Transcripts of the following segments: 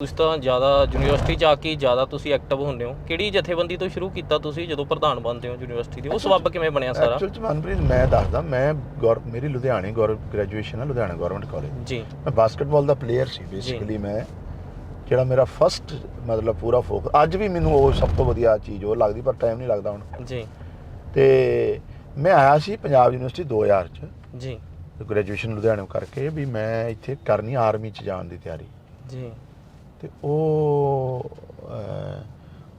ਤੁਸੀਂ ਤਾਂ ਜ਼ਿਆਦਾ ਯੂਨੀਵਰਸਿਟੀ ਆ ਕੇ ਜ਼ਿਆਦਾ ਤੁਸੀਂ ਐਕਟਿਵ ਹੁੰਦੇ ਹੋ। ਕਿਹੜੀ ਜਥੇਬੰਦੀ ਤੋਂ ਸ਼ੁਰੂ ਕੀਤਾ ਤੁਸੀਂ ਜਦੋਂ ਪ੍ਰਧਾਨ ਬਣਦੇ ਹੋ ਯੂਨੀਵਰਸਿਟੀ ਦੇ? ਉਹ ਸਬੱਬ ਕਿਵੇਂ ਬਣਿਆ ਸਾਰਾ? ਐਕਚੁਅਲ ਚ ਮਨਪ੍ਰੀਤ ਮੈਂ ਦੱਸਦਾ ਮੈਂ ਗੌਰ ਮੇਰੀ ਲੁਧਿਆਣੇ ਗੌਰ ਗ੍ਰੈਜੂਏਸ਼ਨ ਹੈ ਲੁਧਿਆਣਾ ਗਵਰਨਮੈਂਟ ਕਾਲਜ ਜੀ। ਮੈਂ ਬਾਸਕਟਬਾਲ ਦਾ ਪਲੇਅਰ ਸੀ ਬੇਸਿਕਲੀ ਮੈਂ ਜਿਹੜਾ ਮੇਰਾ ਫਸਟ ਮਤਲਬ ਪੂਰਾ ਫੋਕਸ ਅੱਜ ਵੀ ਮੈਨੂੰ ਉਹ ਸਭ ਤੋਂ ਵਧੀਆ ਚੀਜ਼ ਉਹ ਲੱਗਦੀ ਪਰ ਟਾਈਮ ਨਹੀਂ ਲੱਗਦਾ ਹੁਣ। ਜੀ। ਤੇ ਮੈਂ ਆਇਆ ਸੀ ਪੰਜਾਬ ਯੂਨੀਵਰਸਿਟੀ 2000 ਚ। ਜੀ। ਗ੍ਰੈਜੂਏਸ਼ਨ ਲੁਧਿਆਣੇ ਕਰਕੇ ਵੀ ਮੈਂ ਇੱਥੇ ਕਰਨੀ ਆਰਮੀ ਚ ਜਾਣ ਦੀ ਤਿਆਰੀ। ਜੀ। ਤੇ ਉਹ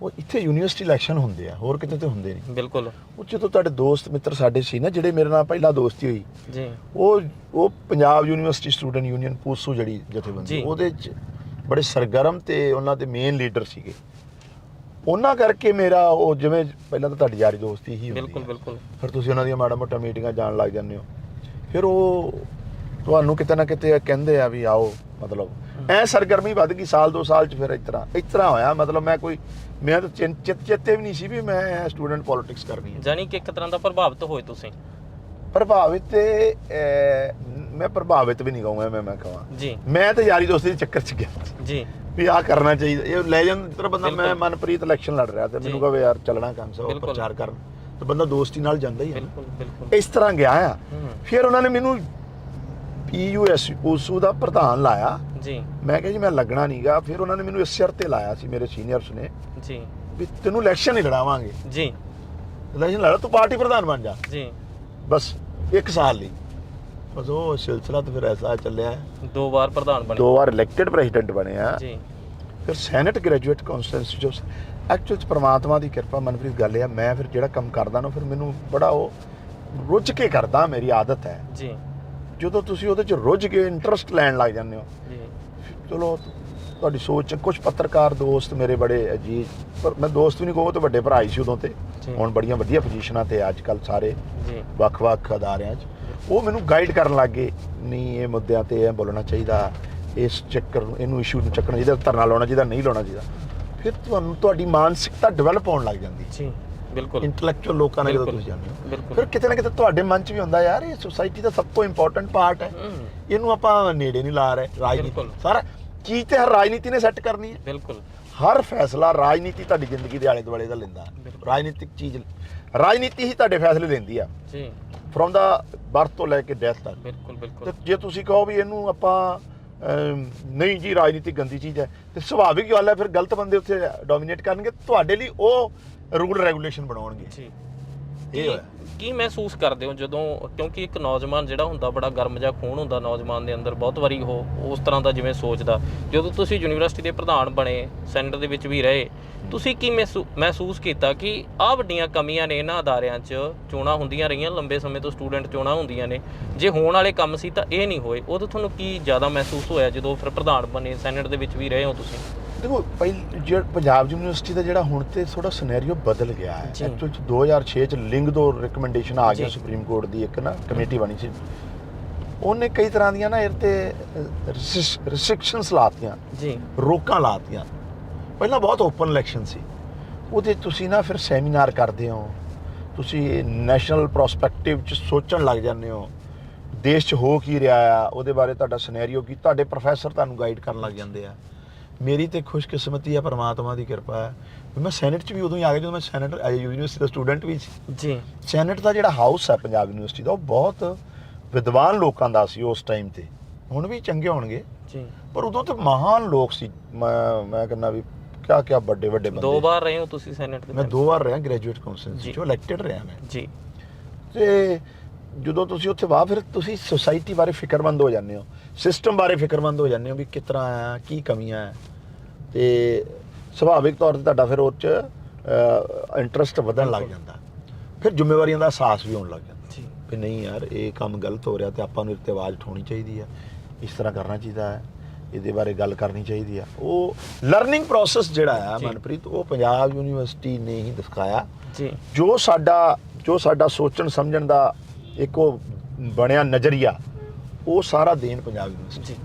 ਉਹ ਇੱਥੇ ਯੂਨੀਵਰਸਿਟੀ ਇਲੈਕਸ਼ਨ ਹੁੰਦੇ ਆ ਹੋਰ ਕਿਤੇ ਤੇ ਹੁੰਦੇ ਨਹੀਂ। ਬਿਲਕੁਲ। ਉਹ ਜਦੋਂ ਤੁਹਾਡੇ ਦੋਸਤ ਮਿੱਤਰ ਸਾਡੇ ਸੀ ਨਾ ਜਿਹੜੇ ਮੇਰੇ ਨਾਲ ਪਹਿਲਾਂ ਦੋਸਤੀ ਹੋਈ ਜੀ। ਉਹ ਉਹ Punjab university student union PUSU ਜਿਹੜੀ ਜਥੇਬੰਦੀ। ਉਹਦੇ ਚ ਬੜੇ ਸਰਗਰਮ ਤੇ ਉਹਨਾਂ ਦੇ ਮੇਨ ਲੀਡਰ ਸੀਗੇ। ਉਹਨਾਂ ਕਰਕੇ ਮੇਰਾ ਉਹ ਜਿਵੇਂ ਪਹਿਲਾਂ ਤਾਂ ਤੁਹਾਡੀ ਯਾਰੀ ਦੋਸਤੀ ਹੀ ਹੁੰਦੀ ਬਿਲਕੁਲ। ਬਿਲਕੁਲ। ਫਿਰ ਤੁਸੀਂ ਉਹਨਾਂ ਦੀਆਂ ਮਾੜਾ ਮੋਟਾ ਮੀਟਿੰਗਾਂ ਜਾਣ ਲੱਗ ਜਾਂਦੇ ਹੋ। ਫਿਰ ਉਹ ਤੁਹਾਨੂੰ ਕਿਤੇ ਨਾ ਕਿਤੇ ਕਹਿੰਦੇ ਆ ਵੀ ਆਓ ਮਤਲਬ। ਐ ਸਰਗਰਮੀ ਵੱਧ ਗਈ ਸਾਲ ਦੋ ਸਾਲ ਚ ਫਿਰ ਇਸ ਤਰ੍ਹਾਂ ਇਸ ਤਰ੍ਹਾਂ ਹੋਇਆ ਮਤਲਬ ਮੈਂ ਕੋਈ ਮੈਂ ਤਾਂ ਚਿੰ- ਚਿੱਤ ਚੇਤੇ ਵੀ ਨਹੀਂ ਸੀ ਵੀ ਮੈਂ ਸਟੂਡੈਂਟ ਪੋਲਿਟਿਕਸ ਕਰਨੀ ਹੈ। ਜਾਨੀ ਕਿ ਇੱਕ ਤਰ੍ਹਾਂ ਦਾ ਪ੍ਰਭਾਵਿਤ ਹੋਏ ਤੁਸੀਂ। ਪ੍ਰਭਾਵਿਤ ਤੇ ਅਹ, ਮੈਂ ਪ੍ਰਭਾਵਿਤ ਵੀ ਨਹੀਂ ਕਹੂੰਗਾ ਮੈਂ ਮੈਂ ਕਹਾਂ। ਜੀ। ਮੈਂ ਤਾਂ ਯਾਰੀ ਦੋਸਤੀ ਦੇ ਚੱਕਰ ਚ ਗਿਆ। ਜੀ। ਵੀ ਆਹ ਕਰਨਾ ਚਾਹੀਦਾ ਇਹ ਲੈ ਜਾਂ ਤਰ੍ਹਾਂ ਬੰਦਾ ਮੈਂ ਬਿਲਕੁਲ। ਮਨਪ੍ਰੀਤ ਇਲੈਕਸ਼ਨ ਲੜ ਰਿਹਾ ਤੇ ਜੀ। ਮੈਨੂੰ ਕਹੇ ਯਾਰ ਚੱਲਣਾ ਕੰਮ ਸਭ ਬਿਲਕੁਲ। ਪ੍ਰਚਾਰ ਕਰਨ। ਤੇ ਬੰਦਾ ਦੋਸਤੀ ਨਾਲ ਜਾਂਦਾ ਹੀ ਹੈ ਬਿਲਕੁਲ ਬਿਲਕੁਲ। ਇਸ ਤਰ੍ਹਾਂ ਗਿਆ ਆ। ਹੂੰ। ਫਿਰ ਉਹਨਾਂ ਨੇ ਮੈਨੂੰ ਪੀਯੂਐਸ ਉਸੂ ਦਾ ਪ੍ਰਧਾਨ ਲਾਇਆ। ਜੀ। ਮੈਂ ਕਿਹਾ ਜੀ ਮੈਂ ਲੱਗਣਾ ਨਹੀਂਗਾ ਫਿਰ ਉਹਨਾਂ ਨੇ ਮੈਨੂੰ ਇਸ ਸਿਰ ਤੇ ਲਾਇਆ ਸੀ ਮੇਰੇ ਸੀਨੀਅਰਸ ਨੇ। ਜੀ। ਵੀ ਤੈਨੂੰ ਇਲੈਕਸ਼ਨ ਹੀ ਲੜਾਵਾਂਗੇ। ਜੀ। ਇਲੈਕਸ਼ਨ ਲੜਾ ਤੂੰ ਪਾਰਟੀ ਪ੍ਰਧਾਨ ਬਣ ਜਾ। ਜੀ। ਬਸ ਇੱਕ ਸਾਲ ਲਈ। ਬਸ ਉਹ ਸਿਲਸਿਲਾ ਤਾਂ ਫਿਰ ਐਸਾ ਚੱਲਿਆ। ਦੋ ਵਾਰ ਪ੍ਰਧਾਨ ਬਣੇ। ਦੋ ਵਾਰ ਇਲੈਕਟਿਡ ਪ੍ਰੈਜ਼ੀਡੈਂਟ ਬਣੇ ਆ। ਜੀ। ਫਿਰ ਸੈਨੇਟ ਗ੍ਰੈਜੂਏਟ ਕਨਸਟੀਟੈਂਸੀ ਜੋ ਐਕਚੁਅਲ ਚ ਪ੍ਰਮਾਤਮਾ ਦੀ ਕਿਰਪਾ ਮਨਪ੍ਰੀਤ ਗੱਲ ਆ। ਮੈਂ ਫਿਰ ਜਿਹੜਾ ਕੰਮ ਕਰਦਾ ਨਾ ਫਿਰ ਮੈਨੂੰ ਬੜਾ ਉਹ ਰੁੱਝ ਕੇ ਕਰਦਾ ਮੇਰੀ ਆਦਤ ਹੈ। ਜੀ। ਜਦੋਂ ਤੁਸੀਂ ਉਹਦੇ ਚ ਰੁੱਝ ਕੇ ਇੰਟਰਸਟ ਲੈਣ ਲੱਗ ਜਾਂਦੇ ਹੋ ਜੀ। ਚਲੋ ਤੁਹਾਡੀ ਸੋਚ ਕੁਝ ਪੱਤਰਕਾਰ ਦੋਸਤ ਮੇਰੇ ਬੜੇ ਅਜੀਜ਼ ਪਰ ਮੈਂ ਦੋਸਤ ਵੀ ਨਹੀਂ ਕਹੋ ਤੇ ਵੱਡੇ ਭਰਾ ਹੀ ਸੀ ਉਦੋਂ ਤੇ। ਹੁਣ ਬੜੀਆਂ ਵਧੀਆ ਪੋਜੀਸ਼ਨਾਂ ਤੇ ਅੱਜ ਕੱਲ ਸਾਰੇ ਜੀ। ਵੱਖ-ਵੱਖ ਅਦਾਰਿਆਂ 'ਚ। ਉਹ ਮੈਨੂੰ ਗਾਈਡ ਕਰਨ ਲੱਗੇ ਨਹੀਂ ਇਹ ਮੁੱਦਿਆਂ ਤੇ ਇਹ ਬੋਲਣਾ ਚਾਹੀਦਾ ਇਸ ਚੱਕਰ ਨੂੰ ਇਹਨੂੰ ਇਸ਼ੂ ਨੂੰ ਚੱਕਣਾ ਚਾਹੀਦਾ ਧਰਨਾ ਲਾਉਣਾ ਚਾਹੀਦਾ ਨਹੀਂ ਲਾਉਣਾ ਚਾਹੀਦਾ। ਫਿਰ ਤੁਹਾਨੂੰ ਤੁਹਾਡੀ ਮਾਨਸਿਕਤਾ ਡਿਵੈਲਪ ਹੋਣ ਲੱਗ ਜਾਂਦੀ। ਜੀ। ਬਿਲਕੁਲ। ਇੰਟੈਲੈਕਚੁਅਲ ਲੋਕਾਂ ਨਾਲ ਜਦੋਂ ਬਿਲਕੁਲ, ਤੁਸੀਂ ਜਾਂਦੇ ਹੋ। ਬਿਲਕੁਲ। ਫਿਰ ਕਿਤੇ ਨਾ ਕਿਤੇ ਤੁਹਾਡੇ ਮਨ 'ਚ ਵੀ ਹੁੰਦਾ ਯਾਰ ਇਹ ਸੋਸਾਇਟੀ ਦਾ ਸਭ ਤੋਂ ਇੰਪੋਰਟੈਂਟ ਪਾਰਟ ਹੈ। ਇਹਨੂੰ ਆਪਾਂ ਨੇੜੇ ਨਹੀਂ ਲਾ ਰਹੇ ਰਾਜਨੀਤੀ ਬਿਲਕੁਲ। ਸਾਰਾ ਚੀਜ਼ ਤੇ ਹਰ ਰਾਜਨੀਤੀ ਨੇ ਸੈੱਟ ਕਰਨੀ ਹੈ। ਬਿਲਕੁਲ। ਹਰ ਫੈਸਲਾ ਰਾਜਨੀਤੀ ਤੁਹਾਡੀ ਜ਼ਿੰਦਗੀ ਦੇ ਆਲੇ ਦੁਆਲੇ ਦਾ ਲੈਂਦਾ। ਬਿਲਕੁਲ। ਰਾਜਨੀਤਿਕ ਚੀਜ਼ ਰਾਜਨੀਤੀ ਹੀ ਤੁਹਾਡੇ ਫੈਸਲੇ ਲੈਂਦੀ ਆ। ਜੀ। ਫਰੋਮ ਦਾ ਬਰਥ ਤੋਂ ਲੈ ਕੇ ਡੈਥ ਤੱਕ। ਬਿਲਕੁਲ ਤੇ ਬਿਲਕੁਲ ਜੇ ਤੁਸੀਂ ਕਹੋ ਵੀ ਇਹਨੂੰ ਆਪਾਂ ਅਮ, ਨਹੀਂ ਜੀ ਰਾਜਨੀਤੀ ਗੰਦੀ ਚੀਜ਼ ਹੈ ਤੇ ਸੁਭਾਵਿਕ ਗੱਲ ਹੈ ਫਿਰ ਗਲਤ ਬੰਦੇ ਉੱਥੇ ਡੋਮੀਨੇਟ ਕਰਨਗੇ। ਤੁਹਾਡੇ ਲਈ ਉਹ ਰੂਲ ਰੈਗੂਲੇਸ਼ਨ ਬਣਾਉਣਗੇ। ਜੀ। ਇਹ ਕੀ ਹੋਇਆ। ਕੀ ਮਹਿਸੂਸ ਕਰਦੇ ਹੋ ਜਦੋਂ ਕਿਉਂਕਿ ਇੱਕ ਨੌਜਵਾਨ ਜਿਹੜਾ ਹੁੰਦਾ ਬੜਾ ਗਰਮ ਜਿਹਾ ਖੂਨ ਹੁੰਦਾ ਨੌਜਵਾਨ ਦੇ ਅੰਦਰ ਬਹੁਤ ਵਾਰੀ ਉਹ ਉਸ ਤਰ੍ਹਾਂ ਦਾ ਜਿਵੇਂ ਸੋਚਦਾ। ਜਦੋਂ ਤੁਸੀਂ ਯੂਨੀਵਰਸਿਟੀ ਦੇ ਪ੍ਰਧਾਨ ਬਣੇ ਸੈਨੇਟ ਦੇ ਵਿੱਚ ਵੀ ਰਹੇ ਤੁਸੀਂ ਕੀ ਮਹਿਸੂ- ਮਹਿਸੂਸ ਕੀਤਾ ਕਿ ਆਹ ਵੱਡੀਆਂ ਕਮੀਆਂ ਨੇ ਇਹਨਾਂ ਅਦਾਰਿਆਂ 'ਚ ਚੋਣਾਂ ਹੁੰਦੀਆਂ ਰਹੀਆਂ ਲੰਬੇ ਸਮੇਂ ਤੋਂ ਸਟੂਡੈਂਟ ਚੋਣਾਂ ਹੁੰਦੀਆਂ ਨੇ। ਜੇ ਹੋਣ ਵਾਲੇ ਕੰਮ ਸੀ ਤਾਂ ਇਹ ਨਹੀਂ ਹੋਏ ਉਦੋਂ ਤੁਹਾਨੂੰ ਕੀ ਜ਼ਿਆਦਾ ਮਹਿਸੂਸ ਹੋਇਆ ਜਦੋਂ ਫਿਰ ਪ੍ਰਧਾਨ ਬਣੇ ਸੈਨੇਟ ਦੇ ਵਿੱਚ ਵੀ ਰਹੇ ਹੋ ਤੁਸੀਂ? ਦੇਖੋ ਪਹਿਲ ਜਿਹੜਾ ਪੰਜਾਬ ਯੂਨੀਵਰਸਿਟੀ ਦਾ ਜਿਹੜਾ ਹੁਣ ਤੇ ਥੋੜਾ ਸਿਨੈਰੀਓ ਬਦਲ ਗਿਆ ਹੈ। ਜੀ। ਐਕਚੁਅਲ ਚ 2006 ਚ ਲਿੰਗ ਦੋ ਰეკਮੈਂਡੇਸ਼ਨ ਆ ਗਿਆ ਜੀ। ਸੁਪਰੀਮ ਕੋਰਟ ਦੀ ਇੱਕ ਨਾ ਕਮੇਟੀ ਬਣੀ ਸੀ। ਉਹਨੇ ਕਈ ਤਰ੍ਹਾਂ ਦੀਆਂ ਨਾ ਇਹ ਤੇ ਰਿਸਟ੍ਰਿਕਸ਼ਨਸ ਲਾਤੀਆਂ। ਜੀ। ਰੋਕਾਂ ਲਾਤੀਆਂ। ਪਹਿਲਾਂ ਬਹੁਤ ਓਪਨ ਇਲੈਕਸ਼ਨ ਸੀ। ਉਹਦੇ ਤੁਸੀਂ ਨਾ ਫਿਰ ਸੈਮੀਨਾਰ ਕਰਦੇ ਹੋ। ਤੁਸੀਂ ਨੈਸ਼ਨਲ ਪ੍ਰੋਸਪੈਕਟਿਵ ਚ ਸੋਚਣ ਲੱਗ ਜਾਂਦੇ ਹੋ। ਦੇਸ਼ 'ਚ ਹੋ ਕੀ ਰਿਹਾ ਆ ਉਹਦੇ ਬਾਰੇ ਤੁਹਾਡਾ ਸਿਨੈਰੀਓ ਕੀ? ਤੁਹਾਡੇ ਪ੍ਰੋਫੈਸਰ ਤੁਹਾਨੂੰ ਗਾਈਡ ਕਰਨ ਲੱਗ ਜਾਂਦੇ ਆ। ਮੇਰੀ ਤੇ ਖੁਸ਼ਕਿਸਮਤੀ ਆ ਪਰਮਾਤਮਾ ਦੀ ਕਿਰਪਾ ਹੈ। ਵੀ ਮੈਂ ਸੈਨੇਟ 'ਚ ਵੀ ਉਦੋਂ ਹੀ ਆ ਗਿਆ ਜਦੋਂ ਮੈਂ ਸੈਨੇਟ ਯੂਨੀਵਰਸਿਟੀ ਦਾ ਸਟੂਡੈਂਟ ਵੀ ਸੀ। ਜੀ। ਸੈਨੇਟ ਦਾ ਜਿਹੜਾ ਹਾਊਸ ਹੈ ਪੰਜਾਬ ਯੂਨੀਵਰਸਿਟੀ ਦਾ ਉਹ ਬਹੁਤ ਵਿਦਵਾਨ ਲੋਕਾਂ ਦਾ ਸੀ ਉਸ ਟਾਈਮ ਤੇ। ਹੁਣ ਵੀ ਚੰਗੇ ਹੋਣਗੇ। ਜੀ। ਪਰ ਉਦੋਂ ਤੇ ਮਹਾਨ ਲੋਕ ਸੀ। ਮੈਂ ਮੈਂ ਕਹਿੰਦਾ ਵੀ ਕਿਆ ਕਿਆ ਵੱਡੇ ਵੱਡੇ ਬੰਦੇ। ਦੋ ਵਾਰ ਰਹੇ ਹੋ ਤੁਸੀਂ ਸੈਨੇਟ ਦੇ ਮੈਂ? ਦੋ ਵਾਰ ਰਿਹਾ ਗ੍ਰੈਜੂਏਟ ਕਾਉਂਸਲ ਜੀ। ਚੋਂ ਇਲੈਕਟਡ ਰਿਹਾ ਮੈਂ। ਜੀ। ਤੇ ਜਦੋਂ ਤੁਸੀਂ ਉੱਥੇ ਬਾਹਰ ਫਿਰ ਤੁਸੀਂ ਸੋਸਾਇਟੀ ਬਾਰੇ ਫਿਕਰਮੰਦ ਹੋ ਜਾਂਦੇ ਹੋ। ਸਿਸਟਮ ਬਾਰੇ ਫਿਕਰਮੰਦ ਹੋ ਜਾਂਦੇ ਹੋ ਵੀ ਕਿਸ ਤਰ੍ਹਾਂ ਆ ਕੀ ਕਮੀਆਂ ਹੈ। ਤੇ ਸੁਭਾਵਿਕ ਤੌਰ ਤੇ ਤੁਹਾਡਾ ਫਿਰ ਉਹ ਚ ਇੰਟਰਸਟ ਵਧਣ ਲੱਗ। ਜਾਂਦਾ। ਫਿਰ ਜ਼ਿੰਮੇਵਾਰੀਆਂ ਦਾ ਅਹਿਸਾਸ ਵੀ ਹੋਣ ਲੱਗ ਜਾਂਦਾ। ਵੀ ਨਹੀਂ ਯਾਰ ਇਹ ਕੰਮ ਗਲਤ ਹੋ ਰਿਹਾ ਤੇ ਆਪਾਂ ਨੂੰ ਇਹ ਤੇ ਆਵਾਜ਼ ਉਠਾਉਣੀ ਚਾਹੀਦੀ ਹੈ। ਇਸ ਤਰ੍ਹਾਂ ਕਰਨਾ ਚਾਹੀਦਾ ਹੈ। ਇਹਦੇ ਬਾਰੇ ਗੱਲ ਕਰਨੀ ਚਾਹੀਦੀ ਆ ਉਹ ਲਰਨਿੰਗ ਪ੍ਰੋਸੈਸ ਜਿਹੜਾ ਆ। ਮਨਪ੍ਰੀਤ ਉਹ ਪੰਜਾਬ ਯੂਨੀਵਰਸਿਟੀ ਨੇ ਹੀ ਦਿਖਾਇਆ। ਜੀ। ਜੋ ਸਾਡਾ ਜੋ ਸਾਡਾ ਸੋਚਣ ਸਮਝਣ ਦਾ ਇੱਕ ਉਹ ਬਣਿਆ ਨਜ਼ਰੀਆ ਉਹ ਸਾਰਾ ਦੇਣ ਪੰਜਾਬ ਯੂਨੀਵਰਸਿਟੀ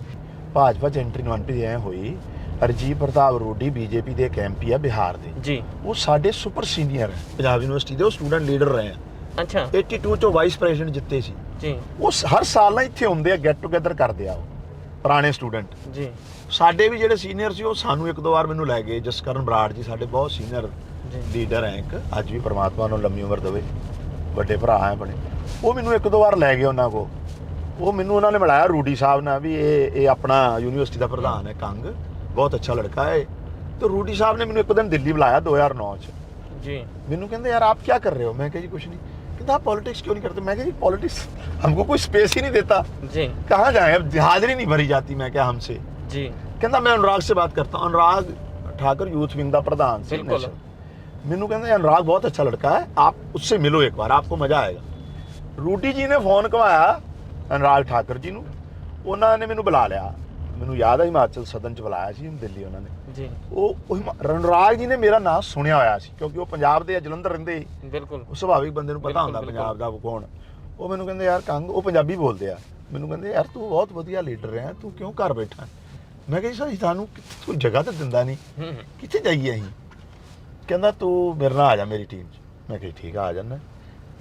ਭਾਜਪਾ ਚ ਐਂਟਰੀ ਮਨਪ੍ਰੀਤ ਐ ਹੋਈ ਅਰਜੀਤ ਪ੍ਰਤਾਪ ਰੋਡੀ ਬੀਜੇਪੀ ਦੇ ਐਮਪੀ ਆ ਬਿਹਾਰ ਦੇ। ਜੀ। ਉਹ ਸਾਡੇ ਸੁਪਰ ਸੀਨੀਅਰ ਹੈ ਪੰਜਾਬ ਯੂਨੀਵਰਸਿਟੀ ਦੇ ਉਹ ਸਟੂਡੈਂਟ ਲੀਡਰ ਰਹੇ ਆ। ਅੱਛਾ। 82 ਚੋਂ ਵਾਈਸ ਪ੍ਰੈਜ਼ੀਡੈਂਟ ਜਿੱਤੇ ਸੀ। ਜੀ। ਉਹ ਹਰ ਸਾਲ ਨਾ ਇੱਥੇ ਹੁੰਦੇ ਆ ਗੈਟ ਟੂਗੇਦਰ ਕਰਦੇ ਆ ਉਹ ਪੁਰਾਣੇ ਸਟੂਡੈਂਟ। ਜੀ। ਸਾਡੇ ਵੀ ਜਿਹੜੇ ਸੀਨੀਅਰ ਸੀ ਉਹ ਸਾਨੂੰ ਇੱਕ ਦੋ ਵਾਰ ਮੈਨੂੰ ਲੈ ਗਏ ਜਸਕਰਨ ਬਰਾੜ ਜੀ ਸਾਡੇ ਬਹੁਤ ਸੀਨੀਅਰ ਲੀਡਰ ਹੈ ਇੱਕ ਅੱਜ ਵੀ ਪ੍ਰਮਾਤਮਾ ਨੂੰ ਲੰਮੀ ਉਮਰ ਦੇਵੇ। ਵੱਡੇ ਭਰਾ ਹੈ ਬਣੇ ਉਹ ਮੈਨੂੰ ਇੱਕ ਦੋ ਵਾਰ ਲੈ ਗਏ ਉਹਨਾਂ ਕੋ ਉਹ ਮੈਨੂੰ ਉਹਨਾਂ ਨੇ ਮਿਲਾਇਆ ਰੂਡੀ ਸਾਹਿਬ ਨਾਲ ਵੀ ਇਹ ਇਹ ਆਪਣਾ ਯੂਨੀਵਰਸਿਟੀ ਦਾ ਪ੍ਰਧਾਨ ਹੈ ਕੰਗ ਬਹੁਤ ਅੱਛਾ ਲੜਕਾ ਹੈ ਤੇ ਰੂਡੀ ਸਾਹਿਬ ਨੇ ਮੈਨੂੰ ਇੱਕ ਦਿਨ ਦਿੱਲੀ ਬੁਲਾਇਆ 2009 ਚ जी ਮੈਨੂੰ ਕਹਿੰਦੇ यार आप क्या कर रहे हो मैं कहा जी कुछ नहीं कहता आप पॉलिटिक्स क्यों नहीं करते मैं कहा जी पॉलिटिक्स हमको कोई स्पेस ही नहीं देता जी कहाँ जाए अब हाजिरी नहीं भरी जाती मैं क्या हमसे जी ਕਹਿੰਦਾ ਮੈਂ ਅਨੁਰਾਗ ਸੇ ਬਾਤ ਕਰਤਾ ਹੂੰ ਅਨੁਰਾਗ ਠਾਕਰ ਯੂਥ ਵਿੰਗ ਦਾ ਪ੍ਰਧਾਨ ਸੀ ਬਿਲਕੁਲ। national। ਮੈਨੂੰ ਕਹਿੰਦੇ ਅਨੁਰਾਗ ਬਹੁਤ ਅੱਛਾ ਲੜਕਾ ਹੈ ਆਪ उससे मिलो एक बार आपको मजा आएगा ਰੂਡੀ ਜੀ ਨੇ ਫੋਨ ਕਵਾਇਆ ਅਨਰਾਜ ਠਾਕਰ ਜੀ ਨੂੰ। ਉਹਨਾਂ ਨੇ ਮੈਨੂੰ ਬੁਲਾ ਲਿਆ। ਮੈਨੂੰ ਯਾਦ ਹੈ ਹਿਮਾਚਲ ਸਦਨ ਚ ਬੁਲਾਇਆ ਸੀ ਦਿੱਲੀ ਉਹਨਾਂ ਨੇ। ਜੀ। ਉਹ ਉਹ ਹਿਮਾ- ਰਣਰਾਜ ਜੀ ਨੇ ਮੇਰਾ ਨਾਮ ਸੁਣਿਆ ਹੋਇਆ ਸੀ ਕਿਉਂਕਿ ਉਹ ਪੰਜਾਬ ਦੇ ਆ, ਜਲੰਧਰ ਰਹਿੰਦੇ ਬਿਲਕੁਲ। ਸੁਭਾਵਿਕ ਬੰਦੇ ਨੂੰ ਪਤਾ ਹੁੰਦਾ ਪੰਜਾਬ ਦਾ ਉਹ ਕੌਣ। ਉਹ ਮੈਨੂੰ ਕਹਿੰਦੇ ਯਾਰ ਕੰਗ ਉਹ ਪੰਜਾਬੀ ਬੋਲਦੇ ਆ। ਮੈਨੂੰ ਕਹਿੰਦੇ ਯਾਰ ਤੂੰ ਬਹੁਤ ਵਧੀਆ ਲੀਡਰ ਹੈ ਤੂੰ ਕਿਉਂ ਘਰ ਬੈਠਾ? ਮੈਂ ਕਿਹਾ ਜੀ ਸਰ ਤੁਹਾਨੂੰ ਕੋਈ ਜਗ੍ਹਾ ਤਾਂ ਦਿੰਦਾ ਨਹੀਂ ਕਿੱਥੇ ਜਾਈਏ ਅਸੀਂ? ਕਹਿੰਦਾ ਤੂੰ ਮੇਰੇ ਨਾਲ ਆ ਜਾ ਮੇਰੀ ਟੀਮ 'ਚ। ਮੈਂ ਕਿਹਾ ਠੀਕ ਆ ਆ ਜਾਣਾ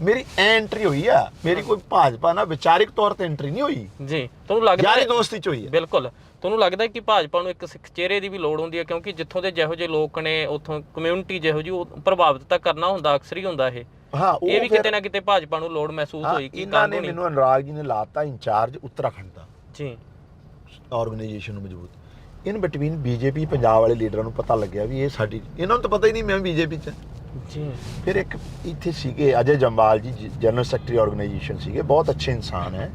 ਮੇਰੀ ਐਂਟਰੀ ਹੋਈ ਆ। ਮੇਰੀ ਕੋਈ ਭਾਜਪਾ ਨਾਲ ਵਿਚਾਰਿਕ ਤੌਰ ਤੇ ਐਂਟਰੀ ਨਹੀਂ ਹੋਈ। ਜੀ ਤੁਹਾਨੂੰ ਲੱਗਦਾ ਯਾਰੀ ਦੋਸਤੀ ਚ ਹੋਈ ਹੈ ਬਿਲਕੁਲ। ਤੁਹਾਨੂੰ ਲੱਗਦਾ ਕਿ ਭਾਜਪਾ ਨੂੰ ਇੱਕ ਸਿੱਖ ਚਿਹਰੇ ਦੀ ਵੀ ਲੋੜ ਹੁੰਦੀ ਹੈ? ਕਿਉਂਕਿ ਜਿੱਥੋਂ ਦੇ ਜਿਹੋ ਜਿਹੇ ਲੋਕ ਨੇ ਉੱਥੋਂ ਕਮਿਊਨਿਟੀ ਜਿਹੋ ਜਿਹੀ ਉਹ ਪ੍ਰਭਾਵਿਤ ਤਾਂ ਕਰਨਾ ਹੁੰਦਾ ਅਕਸਰ ਹੀ ਹੁੰਦਾ ਇਹ। ਹਾਂ ਇਹ ਵੀ ਕਿਤੇ ਨਾ ਕਿਤੇ ਭਾਜਪਾ ਨੂੰ ਲੋੜ ਮਹਿਸੂਸ ਹੋਈ ਕਿ ਇਹਨਾਂ ਨੇ ਮੈਨੂੰ ਅਨੁਰਾਗ ਜੀ ਨੇ ਲਾਤਾ ਇੰਚਾਰਜ ਉੱਤਰਾਖੰਡ ਦਾ। ਜੀ। ਆਰਗੇਨਾਈਜੇਸ਼ਨ ਨੂੰ ਮਜ਼ਬੂਤ। ਇਨ ਬਿਟਵੀਨ ਬੀਜੇਪੀ ਪੰਜਾਬ ਵਾਲੇ ਲੀਡਰਾਂ ਨੂੰ ਪਤਾ ਲੱਗਿਆ ਵੀ ਇਹ ਸਾਡੀ ਇਹਨਾਂ ਨੂੰ ਤਾਂ ਪਤਾ ਹੀ ਨਹੀਂ ਮੈਂ ਬੀਜੇਪੀ ਚ। ਜੀ। ਫਿਰ ਇੱਕ ਇੱਥੇ ਸੀਗੇ ਅਜੇ ਜੰਬਾਲ ਜੀ ਜਨਰਲ ਸੈਕਟਰੀ ਆਰਗੇਨਾਈਜੇਸ਼ਨ ਸੀਗੇ ਬਹੁਤ ਅੱਛੇ ਇਨਸਾਨ ਹੈ।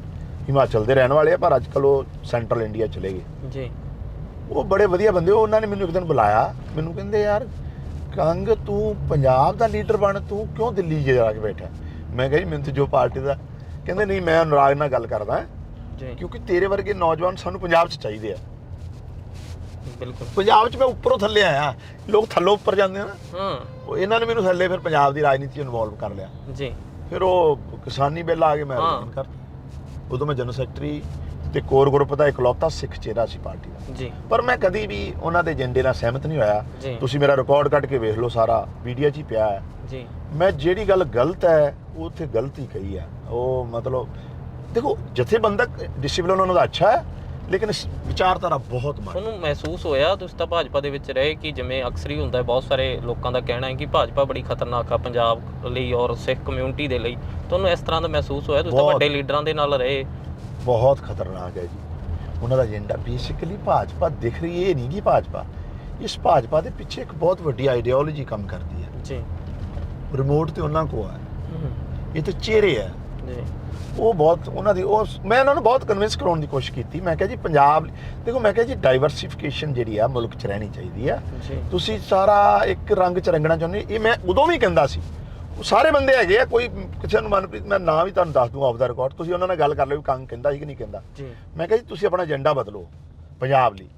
ਹਿਮਾਚਲ ਦੇ ਰਹਿਣ ਵਾਲੇ ਆ ਪਰ ਅੱਜਕੱਲ ਉਹ ਸੈਂਟਰਲ ਇੰਡੀਆ ਚਲੇ ਗਏ। ਜੀ। ਉਹ ਬੜੇ ਵਧੀਆ ਬੰਦੇ ਉਹ ਉਹਨਾਂ ਨੇ ਮੈਨੂੰ ਇੱਕ ਦਿਨ ਬੁਲਾਇਆ। ਮੈਨੂੰ ਕਹਿੰਦੇ ਯਾਰ ਕੰਗ ਤੂੰ ਪੰਜਾਬ ਦਾ ਲੀਡਰ ਬਣ ਤੂੰ ਕਿਉਂ ਦਿੱਲੀ ਜਾ ਕੇ ਬੈਠਾ? ਮੈਂ ਕਿਹਾ ਜੀ ਮੈਨੂੰ ਤੇ ਜੋ ਪਾਰਟੀ ਦਾ ਕਹਿੰਦੇ ਨਹੀਂ ਮੈਂ ਅਨੁਰਾਗ ਨਾਲ ਗੱਲ ਕਰਦਾ ਜੀ। ਕਿਉਂਕਿ ਤੇਰੇ ਵਰਗੇ ਨੌਜਵਾਨ ਸਾਨੂੰ ਪੰਜਾਬ 'ਚ ਚਾਹੀਦੇ ਆ। ਬਿਲਕੁਲ। ਪੰਜਾਬ 'ਚ ਮੈਂ ਉੱਪਰੋਂ ਥੱਲੇ ਆਇਆ। ਲੋਕ ਥੱਲੋਂ ਉੱਪਰ ਜਾਂਦੇ ਆ ਨਾ। ਹਾਂ। ਉਹ ਇਹਨਾਂ ਨੇ ਮੈਨੂੰ ਥੱਲੇ ਫਿਰ ਪੰਜਾਬ ਦੀ ਰਾਜਨੀਤੀ ਇਨਵੋਲਵ ਕਰ ਲਿਆ। ਜੀ। ਫਿਰ ਉਹ ਕਿਸਾਨੀ ਬਿੱਲ ਆ ਕੇ ਮੈਂ ਹਾਂ। ਰਿਜ਼ਾਈਨ ਕਰ ਉਦੋਂ ਮੈਂ ਜਨਰਲ ਸੈਕਟਰੀ ਤੇ ਕੋਰ ਗਰੁੱਪ ਦਾ ਇਕਲੌਤਾ ਸਿੱਖ ਚਿਹਰਾ ਸੀ ਪਾਰਟੀ ਦਾ। ਜੀ। ਪਰ ਮੈਂ ਕਦੀ ਵੀ ਉਹਨਾਂ ਦੇ ਏਜੰਡੇ ਨਾਲ ਸਹਿਮਤ ਨਹੀਂ ਹੋਇਆ। ਜੀ। ਤੁਸੀਂ ਮੇਰਾ ਰਿਕਾਰਡ ਕੱਢ ਕੇ ਵੇਖ ਲਓ ਸਾਰਾ ਮੀਡੀਆ 'ਚ ਹੀ ਪਿਆ ਹੈ। ਜੀ। ਮੈਂ ਜਿਹੜੀ ਗੱਲ ਗਲਤ ਹੈ ਉਹ ਉੱਥੇ ਗਲਤ ਕਹੀ ਹੈ। ਉਹ ਮਤਲਬ ਦੇਖੋ ਜਥੇਬੰਦਕ ਡਿਸਪਲਿਨ ਉਹਨਾਂ ਦਾ ਅੱਛਾ ਹੈ ਲੇਕਿਨ ਵਿਚਾਰਧਾਰਾ ਬਹੁਤ ਮਾੜੀ। ਤੁਹਾਨੂੰ ਮਹਿਸੂਸ ਹੋਇਆ ਤੁਸੀਂ ਤਾਂ ਭਾਜਪਾ ਦੇ ਵਿੱਚ ਰਹੇ ਕਿ ਜਿਵੇਂ ਅਕਸਰ ਹੀ ਹੁੰਦਾ ਹੈ ਬਹੁਤ ਸਾਰੇ ਲੋਕਾਂ ਦਾ ਕਹਿਣਾ ਹੈ ਕਿ ਭਾਜਪਾ ਬੜੀ ਖਤਰਨਾਕ ਆ ਪੰਜਾਬ ਲਈ ਔਰ ਸਿੱਖ ਕਮਿਊਨਿਟੀ ਦੇ ਲਈ। ਤੁਹਾਨੂੰ ਇਸ ਤਰ੍ਹਾਂ ਦਾ ਮਹਿਸੂਸ ਹੋਇਆ? ਤੁਸੀਂ ਤਾਂ ਬਹੁਤ। ਵੱਡੇ ਲੀਡਰਾਂ ਦੇ ਨਾਲ ਰਹੇ। ਬਹੁਤ ਖਤਰਨਾਕ ਹੈ ਜੀ। ਉਹਨਾਂ ਦਾ ਏਜੰਡਾ ਬੇਸਿਕਲੀ ਭਾਜਪਾ ਦਿਖ ਰਹੀ ਹੈ ਇਹ ਨਹੀਂ ਕਿ ਭਾਜਪਾ। ਇਸ ਭਾਜਪਾ ਦੇ ਪਿੱਛੇ ਇੱਕ ਬਹੁਤ ਵੱਡੀ ਆਈਡੀਓਲੋਜੀ ਕੰਮ ਕਰਦੀ ਹੈ। ਜੀ। ਰਿਮੋਟ ਤੇ ਉਹਨਾਂ ਕੋ ਹੈ। ਇਹ ਤਾਂ ਚਿਹਰੇ ਹੈ ਜੀ। ਉਹ ਬਹੁਤ ਉਹਨਾਂ ਦੀ ਉਹ ਮੈਂ ਉਹਨਾਂ ਨੂੰ ਬਹੁਤ ਕਨਵਿੰਸ ਕਰਾਉਣ ਦੀ ਕੋਸ਼ਿਸ਼ ਕੀਤੀ। ਮੈਂ ਕਿਹਾ ਜੀ ਪੰਜਾਬ ਦੇਖੋ ਮੈਂ ਕਿਹਾ ਜੀ ਡਾਈਵਰਸਿਫਿਕੇਸ਼ਨ ਜਿਹੜੀ ਆ ਮੁਲਕ 'ਚ ਰਹਿਣੀ ਚਾਹੀਦੀ ਆ। ਤੁਸੀਂ ਸਾਰਾ ਇੱਕ ਰੰਗ 'ਚ ਰੰਗਣਾ ਚਾਹੁੰਦੇ ਇਹ ਮੈਂ ਉਦੋਂ ਵੀ ਕਹਿੰਦਾ ਸੀ। ਉਹ ਸਾਰੇ ਬੰਦੇ ਹੈਗੇ ਆ ਕੋਈ ਕਿਸੇ ਨੂੰ ਮਨਪ੍ਰੀਤ ਮੈਂ ਨਾਂ ਵੀ ਤੁਹਾਨੂੰ ਦੱਸ ਦੂੰਗਾ ਆਫ ਦਾ ਰਿਕਾਰਡ ਤੁਸੀਂ ਉਹਨਾਂ ਨਾਲ ਗੱਲ ਕਰ ਲਿਓ ਕੰਗ ਕਹਿੰਦਾ ਸੀ ਕਿ ਨਹੀਂ ਕਹਿੰਦਾ। ਮੈਂ ਕਿਹਾ ਜੀ ਤੁਸੀਂ ਆਪਣਾ ਏਜੰਡਾ ਬਦਲੋ ਪੰਜਾਬ ਲਈ।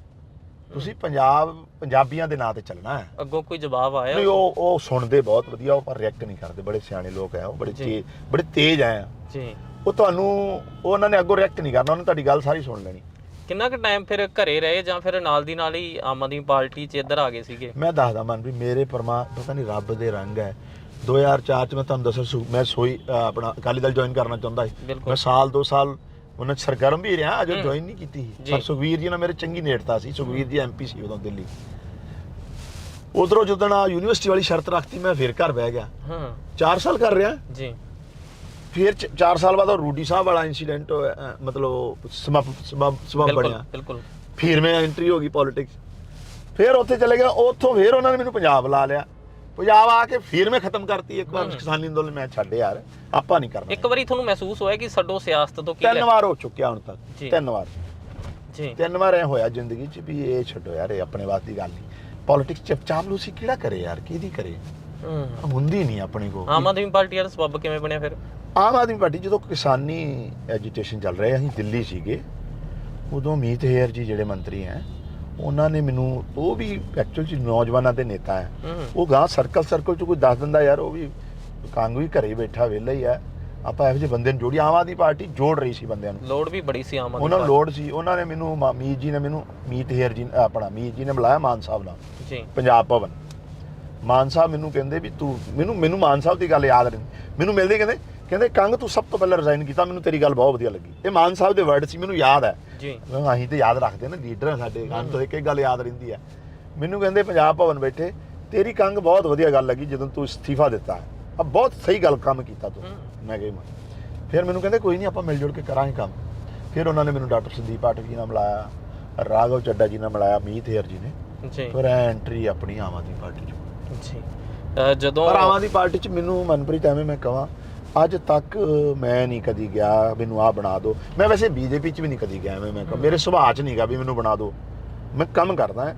ਤੁਸੀਂ ਪੰਜਾਬ ਪੰਜਾਬੀਆਂ ਦੇ ਨਾਂ ਤੇ ਚੱਲਣਾ ਹੈ। ਅੱਗੋਂ ਕੋਈ ਜਵਾਬ ਆਇਆ? ਨਹੀਂ ਉਹ ਉਹ ਸੁਣਦੇ ਬਹੁਤ ਵਧੀਆ ਉਹ ਪਰ ਰਿਐਕਟ ਨਹੀਂ ਕਰਦੇ। ਬੜੇ ਸਿਆਣੇ ਲੋਕ ਆ ਉਹ ਬੜੇ ਬੜੇ ਤੇਜ਼ ਆ ਜੀ। ਉਹ ਤੁਹਾਨੂੰ ਉਹ ਉਹਨਾਂ ਨੇ ਅੱਗੋਂ ਰਿਐਕਟ ਨਹੀਂ ਕਰਨਾ ਉਹਨੇ ਤੁਹਾਡੀ ਗੱਲ ਸਾਰੀ ਸੁਣ ਲੈਣੀ। ਕਿੰਨਾ ਕੁ ਟਾਈਮ ਫਿਰ ਘਰੇ ਰਹੇ ਜਾਂ ਫਿਰ ਨਾਲ ਦੀ ਨਾਲ ਹੀ ਆਮ ਆਦਮੀ ਪਾਰਟੀ 'ਚ ਇੱਧਰ ਆ ਗਏ ਸੀਗੇ? ਮੈਂ ਦੱਸਦਾ ਮਨ ਵੀ ਮੇਰੇ ਪਰਮਾ ਪਤਾ ਨਹੀਂ ਰੱਬ ਦੇ ਰੰਗ ਹੈ। 2004 ਚ ਮੈਂ ਤੁਹਾਨੂੰ ਦੱਸਿਆ ਸੁ- ਮੈਂ ਸੋਈ ਅ, ਆਪਣਾ ਅਕਾਲੀ ਦਲ ਜੁਆਇਨ ਕਰਨਾ ਚਾਹੁੰਦਾ ਸੀ। ਬਿਲਕੁਲ। ਮੈਂ ਸਾਲ ਦੋ ਸਾਲ ਉਹਨਾਂ 'ਚ ਸਰਗਰਮ ਵੀ ਰਿਹਾ ਅਜੇ। ਜੁਆਇਨ ਨਹੀਂ ਕੀਤੀ ਸੀ। ਜੀ। ਪਰ ਸੁਖਵੀਰ ਜੀ ਨਾਲ ਮੇਰੇ ਚੰਗੀ ਨੇੜਤਾ ਸੀ ਸੁਖਵੀਰ ਜੀ ਐਮਪੀ ਸੀ ਉਦੋਂ ਦਿੱਲੀ। ਉਧਰੋਂ ਜਦੋਂ ਆ ਯੂਨੀਵਰਸਿਟੀ ਵਾਲੀ ਸ਼ਰਤ ਰੱਖਤੀ ਮੈਂ ਫਿਰ ਘਰ ਬਹਿ ਗਿਆ। ਹਾਂ। 4 ਸਾਲ ਕਰ ਰਿਹਾ। ਜੀ। ਫਿਰ 4 ਸਾਲ ਬਾਅਦ ਉਹ ਰੂਡੀ ਸਾਹਿਬ ਵਾਲਾ ਇਨਸੀਡੈਂਟ ਮਤਲਬ ਸਬਬ ਸਬਬ ਸਬਬ ਬਿਲਕੁਲ ਬਣਿਆ। ਬਿਲਕੁਲ। ਫਿਰ ਮੈਂ ਐਂਟਰੀ ਹੋ ਗਈ ਪੋਲਿਟਿਕਸ ਫਿਰ ਉੱਥੇ ਚਲੇ ਗਿਆ। ਉੱਥੋਂ ਫਿਰ ਉਹਨਾਂ ਨੇ ਮੈਨੂੰ ਪੰਜਾਬ ਲਾ ਲਿਆ। ਪੰਜਾਬ ਆ ਕੇ ਫਿਰ ਮੈਂ ਖਤਮ ਕਰਤੀ ਇੱਕ ਵਾਰ। ਕਿਸਾਨੀ ਅੰਦੋਲਨ ਮੈਂ ਛੱਡ ਯਾਰ। ਆਪਾਂ ਨਹੀਂ ਕਰਨਾ। ਇੱਕ ਵਾਰੀ ਤੁਹਾਨੂੰ ਮਹਿਸੂਸ ਹੋਇਆ ਕਿ ਛੱਡੋ ਸਿਆਸਤ ਤੋਂ ਕੀ ਤਿੰਨ ਲੈ ਵਾਰ ਹੋ ਚੁੱਕਿਆ ਹੁਣ ਤੱਕ। ਜੀ। ਤਿੰਨ ਵਾਰ। ਜੀ। ਤਿੰਨ ਵਾਰ ਐ ਹੋਇਆ ਜ਼ਿੰਦਗੀ 'ਚ ਵੀ ਇਹ ਛੱਡੋ ਯਾਰ ਇਹ ਆਪਣੇ ਵਾਸ ਦੀ ਗੱਲ ਨਹੀਂ। ਪੋਲਿਟਿਕਸ ਚ ਚਾਪਲੂਸੀ ਕਿਹੜਾ ਕਰੇ ਯਾਰ? ਕਿਹਦੀ ਕਰੇ? ਹਮ। ਹੁੰਦੀ ਨਹੀਂ ਆਪਣੇ ਕੋ ਆਮ ਆਦਮੀ ਪਾਰਟੀ ਦਾ ਸਬੱਬ ਕਿਵੇਂ ਬਣਿਆ ਫਿਰ? ਆਮ ਆਦਮੀ ਪਾਰਟੀ ਜਦੋਂ ਕਿਸਾਨੀ ਐਜੀਟੇਸ਼ਨ ਚੱਲ ਰਿਹਾ ਅਸੀਂ ਦਿੱਲੀ ਸੀਗੇ ਉਦੋਂ ਮੀਤ ਹੇਅਰ ਜੀ ਜਿਹੜੇ ਮੰਤਰੀ ਹੈ ਉਹਨਾਂ ਨੇ ਮੈਨੂੰ ਉਹ ਵੀ ਐਕਚੁਅਲ ਚ ਨੌਜਵਾਨਾਂ ਦੇ ਨੇਤਾ ਹੈ। ਉਹ ਗਾਂ ਸਰਕਲ ਸਰਕਲ ਚ ਕੋਈ ਦੱਸ ਦਿੰਦਾ ਯਾਰ ਉਹ ਵੀ ਕਾਂਗ ਵੀ ਘਰੇ ਹੀ ਬੈਠਾ ਵਿਹਲਾ ਹੀ ਹੈ। ਆਪਾਂ ਇਹੋ ਜਿਹੇ ਬੰਦੇ ਨੂੰ ਜੋੜੀ ਆਮ ਆਦਮੀ ਪਾਰਟੀ ਜੋੜ ਰਹੀ ਸੀ ਬੰਦਿਆਂ ਨੂੰ। ਲੋੜ ਵੀ ਬੜੀ ਸੀ ਆਮ ਆਦਮੀ ਉਹਨਾਂ ਨੂੰ ਲੋੜ ਸੀ। ਉਹਨਾਂ ਨੇ ਮੈਨੂੰ ਮੀਤ ਜੀ ਨੇ ਮੈਨੂੰ ਮੀਤ ਹੇਅਰ ਜੀ ਆਪਣਾ ਮੀਤ ਜੀ ਨੇ ਬੁਲਾਇਆ ਮਾਨ ਸਾਹਿਬ ਨਾਲ। ਜੀ। ਪੰਜਾਬ ਭਵਨ। ਮਾਨ ਸਾਹਿਬ ਮੈਨੂੰ ਕਹਿੰਦੇ ਵੀ ਤੂੰ ਮੈਨੂੰ ਮੈਨੂੰ ਮਾਨ ਸਾਹਿਬ ਦੀ ਗੱਲ ਯਾਦ ਰਹਿੰਦੀ। ਮੈਨੂੰ ਮਿਲਦੇ ਕਹਿੰਦੇ ਕਹਿੰਦੇ ਕੰਗ ਤੂੰ ਸਭ ਤੋਂ ਪਹਿਲਾਂ ਰਿਜ਼ਾਈਨ ਕੀਤਾ ਮੈਨੂੰ ਤੇਰੀ ਗੱਲ ਬਹੁਤ ਵਧੀਆ ਲੱਗੀ। ਇਹ ਮਾਨ ਸਾਹਿਬ ਦੇ ਵਰਡ ਸੀ ਮੈਨੂੰ ਯਾਦ ਹੈ। ਜੀ। ਅਸੀਂ ਤੇ ਯਾਦ ਰੱਖਦੇ ਨਾ ਲੀਡਰ ਆ ਸਾਡੇ ਗਾਂ ਤੋਂ ਇੱਕ ਇੱਕ ਗੱਲ ਯਾਦ ਰਹਿੰਦੀ ਹੈ। ਮੈਨੂੰ ਕਹਿੰਦੇ ਪੰਜਾਬ ਭਵਨ ਬੈਠੇ ਤੇਰੀ ਕੰਗ ਬਹੁਤ ਵਧੀਆ ਗੱਲ ਲੱਗੀ ਜਦੋਂ ਤੂੰ ਇਸਤੀਫਾ ਦਿੱਤਾ ਆ ਬਹੁਤ ਸਹੀ ਗੱਲ ਕੰਮ ਕੀਤਾ ਤੂੰ। ਮੈਂ ਕਿਹਾ ਮੈਂ। ਫਿਰ ਮੈਨੂੰ ਕਹਿੰਦੇ ਕੋਈ ਨਹੀਂ ਆਪਾਂ ਮਿਲ ਜੁਲ ਕੇ ਕਰਾਂਗੇ ਕੰਮ। ਫਿਰ ਉਹਨਾਂ ਨੇ ਮੈਨੂੰ ਡਾਕਟਰ ਸੰਦੀਪ ਪਾਠਕ ਜੀ ਨਾਲ ਮਿਲਾਇਆ ਰਾਘਵ ਚੱਡਾ ਜੀ ਨਾਲ ਮਿਲਾਇਆ ਮੀਤ ਹੇਰ ਜੀ ਨੇ। ਜੀ। ਫਿਰ ਐਂਟਰੀ ਆਪਣੀ ਆਮ ਆਦਮੀ ਪਾਰਟੀ ਚ। ਜੀ। ਜਦੋਂ ਪਰ ਆਮ ਆਦਮੀ ਪਾਰਟੀ ਚ ਮੈਨੂੰ ਮਨਪ੍ਰੀਤ ਐਵੇਂ ਮੈਂ ਕਹਾਂ ਅੱਜ ਤੱਕ ਮੈਂ ਨਹੀਂ ਕਦੀ ਗਿਆ, ਮੈਨੂੰ ਆਹ ਬਣਾ ਦਿਓ। ਮੈਂ ਵੈਸੇ ਬੀਜੇਪੀ ਚ ਵੀ ਨਹੀਂ ਕਦੀ ਗਿਆ ਐਵੇਂ ਮੈਂ ਕਿਹਾ ਮੇਰੇ ਸੁਭਾਅ ਚ ਨਹੀਂਗਾ ਵੀ ਮੈਨੂੰ ਬਣਾ ਦਿਓ। ਮੈਂ ਕੰਮ ਕਰਦਾ